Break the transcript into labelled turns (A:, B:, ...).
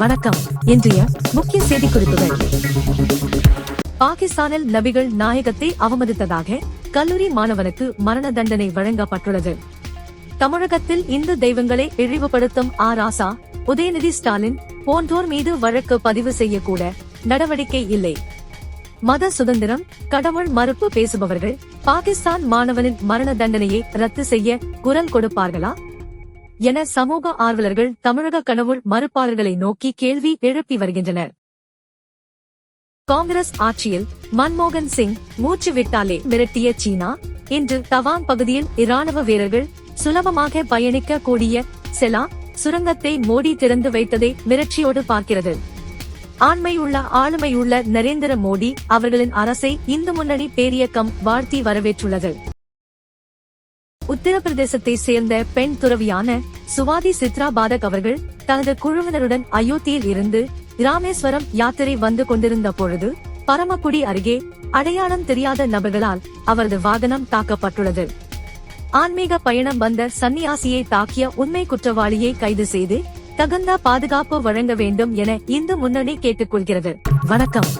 A: வணக்கம். இன்றைய முக்கிய செய்தி குறிப்புகள் பாகிஸ்தானில் நபிகள் நாயகத்தை அவமதித்ததாக கல்லூரி மாணவனுக்கு மரண தண்டனை வழங்கப்பட்டுள்ளது. தமிழகத்தில் இந்து தெய்வங்களை இழிவுபடுத்தும் ஆ ராசா உதயநிதி ஸ்டாலின் போன்றோர் மீது வழக்கு பதிவு செய்யக்கூட நடவடிக்கை இல்லை. மத சுதந்திரம் கடவுள் மறுப்பு பேசுபவர்கள் பாகிஸ்தான் மாணவனின் மரண தண்டனையை ரத்து செய்ய குரல் கொடுப்பார்களா? என சமூக ஆர்வலர்கள் தமிழக கடவுள் மறுப்பாளர்களை நோக்கி கேள்வி எழுப்பி வருகின்றனர். காங்கிரஸ் ஆட்சியில் மன்மோகன் சிங் மூச்சு விட்டாலே மிரட்டிய சீனா இன்று தவாங் பகுதியில் இராணுவ வீரர்கள் சுலபமாக பயணிக்க கூடிய செலா சுரங்கத்தை மோடி திறந்து வைத்ததை மிரட்சியோடு பார்க்கிறது. ஆண்மையுள்ள ஆளுமையுள்ள நரேந்திர மோடி அவர்களின் அரசை இந்து முன்னணி பேரியக்கம் வாழ்த்தி வரவேற்றுள்ளது. உத்தரப்பிரதேசத்தை சேர்ந்த பெண் துறவியான சுவாதி சித்ரா பாதக் அவர்கள் தனது குழுவினருடன் அயோத்தியில் இருந்து ராமேஸ்வரம் யாத்திரை வந்து கொண்டிருந்த பொழுது பரமக்குடி அருகே அடையாளம் தெரியாத நபர்களால் அவரது வாகனம் தாக்கப்பட்டுள்ளது. ஆன்மீக பயணம் வந்த சன்னியாசியை தாக்கிய உண்மை குற்றவாளியை கைது செய்து தகுந்த பாதுகாப்பு வழங்க வேண்டும் என இந்து முன்னணி கேட்டுக்கொள்கிறது. வணக்கம்.